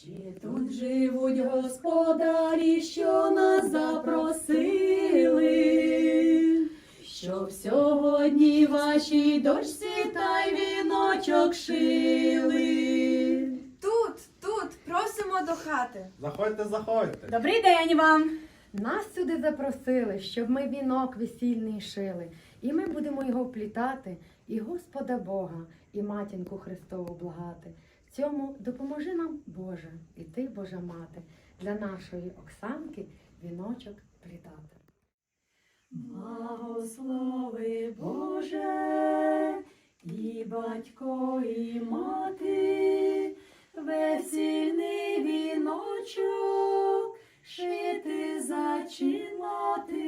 Ще тут живуть господарі, що нас запросили, щоб сьогодні вашій дочці та й віночок шили. Тут, тут, просимо до хати. Заходьте, заходьте. Добрий день вам! Нас сюди запросили, щоб ми вінок весільний шили, і ми будемо його вплітати, і Господа Бога, і матінку Христову благати. Цьому допоможи нам, Боже, і ти, Божа мати, для нашої Оксанки віночок плітати. Благослови Боже, і батько, і мати, весільний віночок, шити зачинати.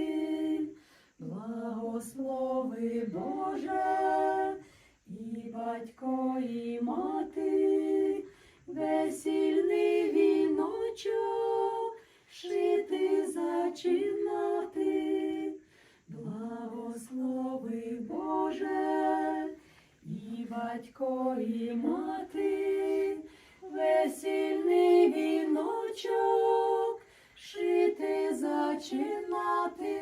Благослови Боже, батько, і мати, весільний віночок, шити зачинати.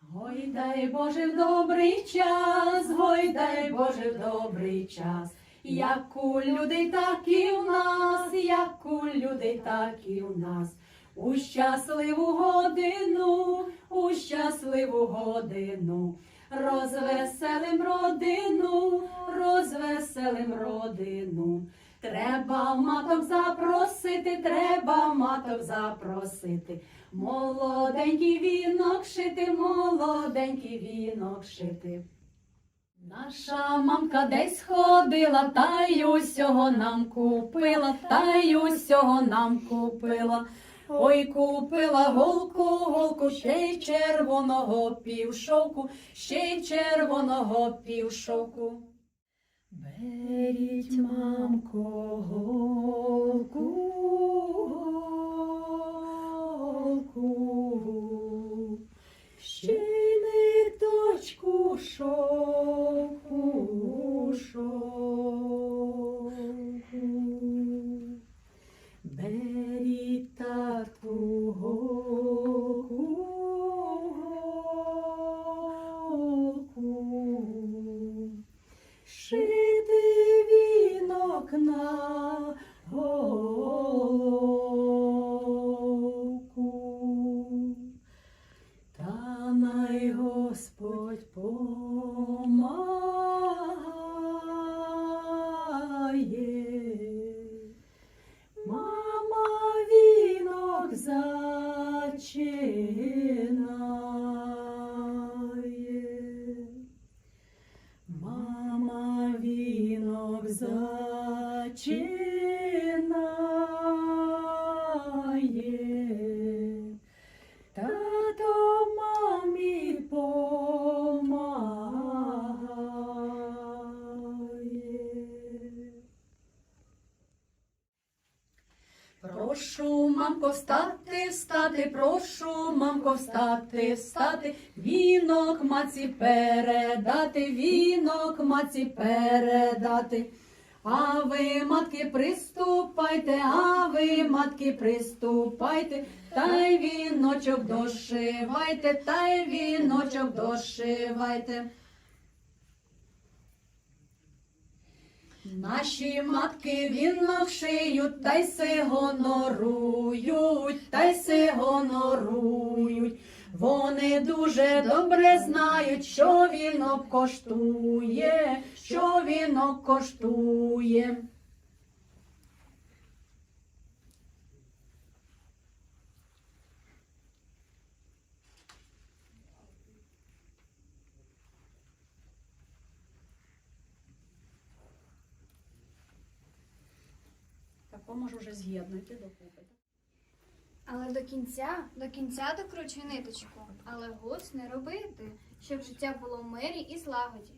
Гой дай Боже в добрий час, гой дай Боже в добрий час. Як у людей, так і в нас, як у людей, так і в нас. У щасливу годину, у щасливу годину, розвеселим родину, розвеселим родину. Треба маток запросити, треба маток запросити. Молоденький вінок шити, молоденький вінок шити. Наша мамка десь ходила, та й усього нам купила, та й усього нам купила. Ой, купила голку, голку, ще й червоного півшовку, ще й червоного півшовку. Беріть, мамко, голку, голку, ще й ниточку шовку, шовку. cheia. Мамко, встати, встати, прошу, мамко, встати, встати, вінок маці передати, вінок маці передати. А ви, матки, приступайте, а ви, матки, приступайте, та й віночок дошивайте, та й віночок дошивайте. Наші матки вінок шиють, та й се гонорують, та й се гонорують. Вони дуже добре знають, що вінок коштує, що вінок коштує. Так, може вже з'єднуйте докупи. Але до кінця, до кінця докручуй ниточку, але гуц не робити, щоб життя було в мирі і злагоді.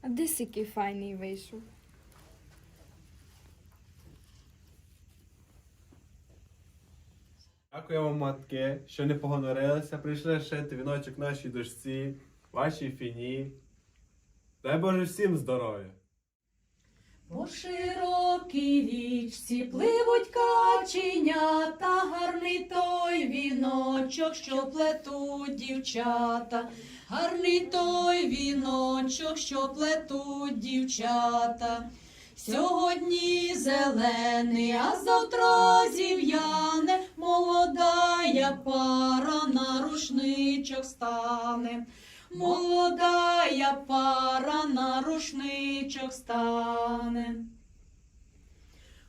А де який файний вийшов? Дякую вам, матки, що не погонорилися, прийшли шити віночок нашій дочці, вашій фіні. Дай Боже всім здоров'я. По широкій річці пливуть каченята, гарний той віночок, що плетуть дівчата, гарний той віночок, що плетуть дівчата. Сьогодні зелений, а завтра зів'яне, молодая пара на рушничок стане. Молодая пара на рушничок стане.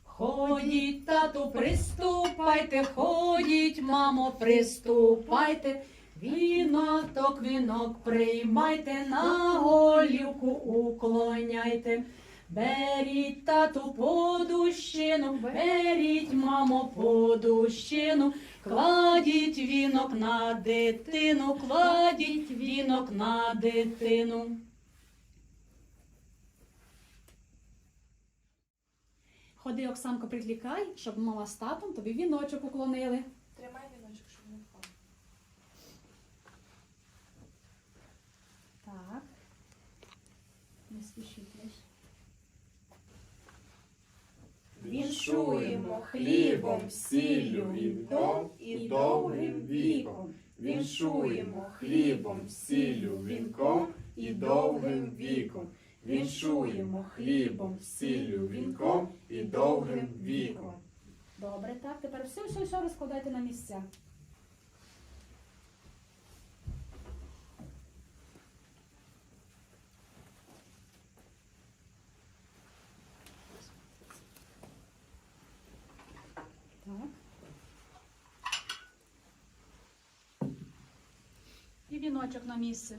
Ходіть, тату, приступайте, ходіть, мамо, приступайте. Віноток, вінок приймайте, на голівку уклоняйте. Беріть тату подущину, беріть, мамо, подущину, кладіть вінок на дитину, кладіть вінок на дитину. Ходи, Оксанко, приклікай, щоб мама з татом тобі віночок уклонили. Тримай віночок, щоб не впав. Так. Не спішіть лиш. Хлібом, сіллю, вінком і довгим віком. Віншуємо хлібом, сіллю, вінком і довгим віком. Віншуємо хлібом, сіллю, вінком і довгим віком. Добре, так. Тепер все, все, все розкладайте на місця. Так. Віночок на місце.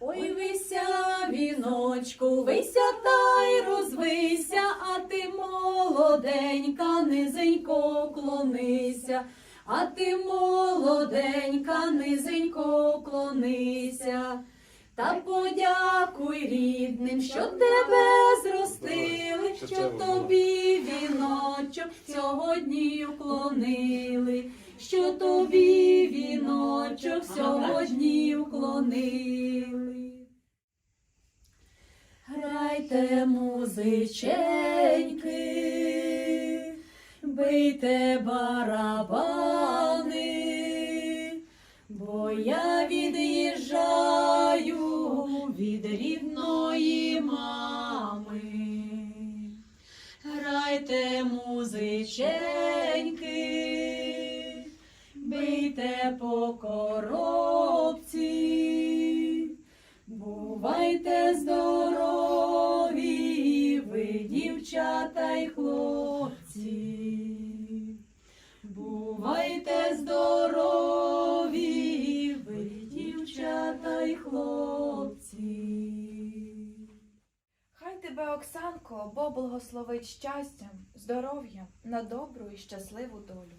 Ой, вися, віночку, вися та й розвися, а ти молоденька, низенько клонися, а ти молоденька, низенько клонися. Та подякуй рідним, що тебе зростили, що тобі віночок сьогодні уклонили, що тобі віночок сьогодні уклонили. Грайте, музиченьки, бийте барабани, бо я від'їжджаю Грайте, музиченьки, бийте по коробці, бувайте здорові, ви, дівчата й хлопці. Бувайте здорові, ви, дівчата й хлопці. Тебе, Оксанко, бо благословить щастям, здоров'ям на добру і щасливу долю.